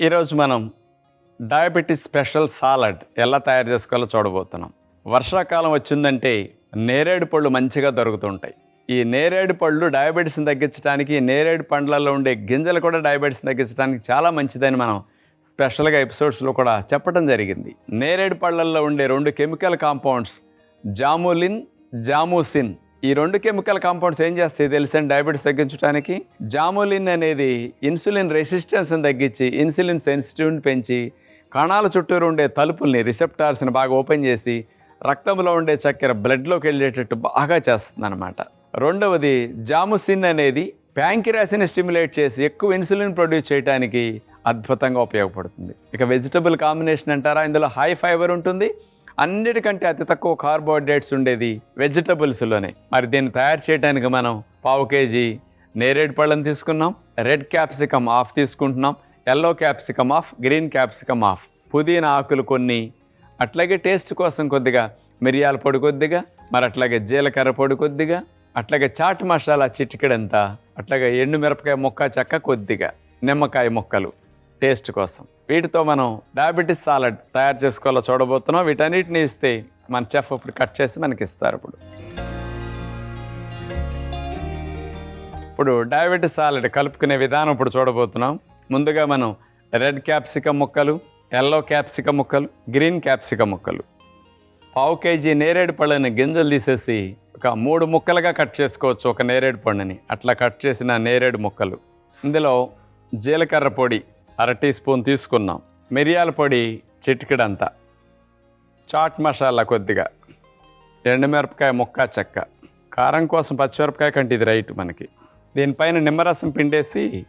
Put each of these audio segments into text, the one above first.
ఈరోజు మనం diabetes special salad ఎలా తయారు చేసుకోవాలో చూడబోతున్నాం. వర్షాకాలం వచ్చిందంటే నేరేడు పళ్ళు మంచిగా దొరుకుతుంటాయి. ఈ నేరేడు పళ్ళు డయాబెటీస్ని తగ్గించడానికి నేరేడు పండ్లలో ఉండే గింజలు కూడా డయాబెటీస్ని తగ్గించడానికి చాలా మంచిదని మనం స్పెషల్గా ఎపిసోడ్స్లో కూడా చెప్పడం జరిగింది. నేరేడు పళ్ళల్లో ఉండే రెండు కెమికల్ కాంపౌండ్స్ జాములిన్ జామోసిన్ ఈ రెండు కెమికల్ కాంపౌండ్స్ ఏం చేస్తాయి తెలుసండి డయాబెటీస్ తగ్గించడానికి జాములిన్ అనేది ఇన్సులిన్ రెసిస్టెన్స్ని తగ్గించి ఇన్సులిన్ సెన్సిటివ్ని పెంచి కణాల చుట్టూరు ఉండే తలుపుల్ని రిసెప్టార్స్ని బాగా ఓపెన్ చేసి రక్తంలో ఉండే చక్కెర బ్లడ్లోకి వెళ్ళేటట్టు బాగా చేస్తుంది అనమాట రెండవది జాముసిన్ అనేది ప్యాంకిరాసిని స్టిమ్యులేట్ చేసి ఎక్కువ ఇన్సులిన్ ప్రొడ్యూస్ చేయడానికి అద్భుతంగా ఉపయోగపడుతుంది. ఇక వెజిటబుల్ కాంబినేషన్ అంటారా? ఇందులో హై ఫైబర్ ఉంటుంది అన్నిటికంటే అతి తక్కువ కార్బోహైడ్రేట్స్ ఉండేది వెజిటబుల్స్లోనే. మరి దీన్ని తయారు చేయడానికి మనం పావు కేజీ నేరేడు పళ్ళని తీసుకున్నాం రెడ్ క్యాప్సికమ్ ఆఫ్ తీసుకుంటున్నాం yellow capsicum half green capsicum half పుదీనా ఆకులు కొన్ని అట్లాగే టేస్ట్ కోసం కొద్దిగా మిరియాల పొడి కొద్దిగా మరి అట్లాగే జీలకర్ర పొడి కొద్దిగా అట్లాగే చాట్ మసాలా చిటికెడంతా అట్లాగే ఎండు మిరపకాయ ముక్క చెక్క కొద్దిగా నిమ్మకాయ ముక్కలు టేస్ట్ కోసం. వీటితో మనం డయాబెటీస్ సాలడ్ తయారు చేసుకోవాలో చూడబోతున్నాం. వీటన్నిటిని ఇస్తే మన చెఫ్ ఇప్పుడు కట్ చేసి మనకి ఇస్తారు ఇప్పుడు. ఇప్పుడు డయాబెటీస్ సాలడ్ కలుపుకునే విధానం ఇప్పుడు చూడబోతున్నాం. ముందుగా మనం రెడ్ క్యాప్సికమ్ ముక్కలు ఎల్లో క్యాప్సికమ్ ముక్కలు గ్రీన్ క్యాప్సికమ్ ముక్కలు. పావు కేజీ నేరేడు పళ్ళని గింజలు తీసేసి ఒక మూడు ముక్కలుగా కట్ చేసుకోవచ్చు ఒక నేరేడు పండుని. అట్లా కట్ చేసిన నేరేడు ముక్కలు. ఇందులో జీలకర్ర పొడి అర టీ స్పూన్ తీసుకున్నాం. మిరియాల పొడి చిటికెడంతా. చాట్ మసాలా కొద్దిగా. ఎండుమిరపకాయ ముక్క చెక్క. కారం కోసం పచ్చిమిరపకాయ కంటే ఇది రైట్ మనకి. దీనిపైన నిమ్మరసం పిండేసి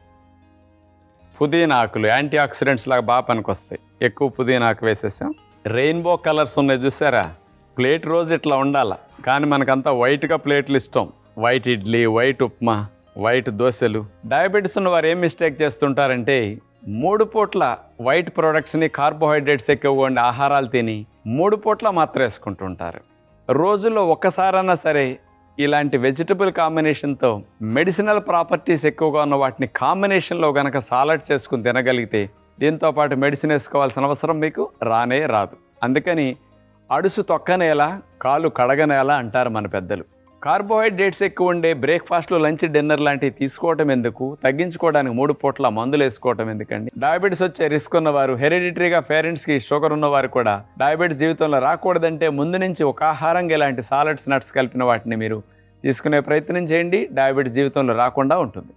పుదీనా ఆకులు యాంటీ ఆక్సిడెంట్స్ లాగా బాగా పనికొస్తాయి. ఎక్కువ పుదీనా ఆకు వేసేసాం. రెయిన్బో కలర్స్ ఉన్నాయి చూసారా? ప్లేట్ రోజు ఇట్లా ఉండాల. కానీ మనకంతా వైట్గా ప్లేట్లు ఇష్టం. White idli white upma white దోశలు. డయాబెటీస్ ఉన్న వారు ఏం మిస్టేక్ చేస్తుంటారంటే మూడు పూట్ల వైట్ ప్రొడక్ట్స్ని కార్బోహైడ్రేట్స్ ఎక్కువగా ఉండే ఆహారాలు తిని మూడు పూట్ల మాత్రం వేసుకుంటుంటారు. రోజులో ఒక్కసారన్నా సరే ఇలాంటి వెజిటబుల్ కాంబినేషన్తో మెడిసినల్ ప్రాపర్టీస్ ఎక్కువగా ఉన్న వాటిని కాంబినేషన్లో కనుక సాలడ్ చేసుకుని తినగలిగితే దీంతో పాటు మెడిసిన్ వేసుకోవాల్సిన అవసరం మీకు రానే రాదు. అందుకని అడుసు తొక్కనేలా కాలు కడగనేలా అంటారు మన పెద్దలు. కార్బోహైడ్రేట్స్ ఎక్కువ ఉండే బ్రేక్ఫాస్ట్లో లంచ్ డిన్నర్ లాంటివి తీసుకోవటం ఎందుకు? తగ్గించుకోవడానికి మూడు పూట్ల మందులు వేసుకోవటం ఎందుకండి? డయాబెటీస్ వచ్చే రిస్క్ ఉన్నవారు హెరిడిటరీగా పేరెంట్స్కి షుగర్ ఉన్నవారు కూడా డయాబెటీస్ జీవితంలో రాకూడదంటే ముందు నుంచి ఒక ఆహారంగా ఇలాంటి సాలడ్స్ నట్స్ కలిపిన వాటిని మీరు తీసుకునే ప్రయత్నం చేయండి. డయాబెటీస్ జీవితంలో రాకుండా ఉంటుంది.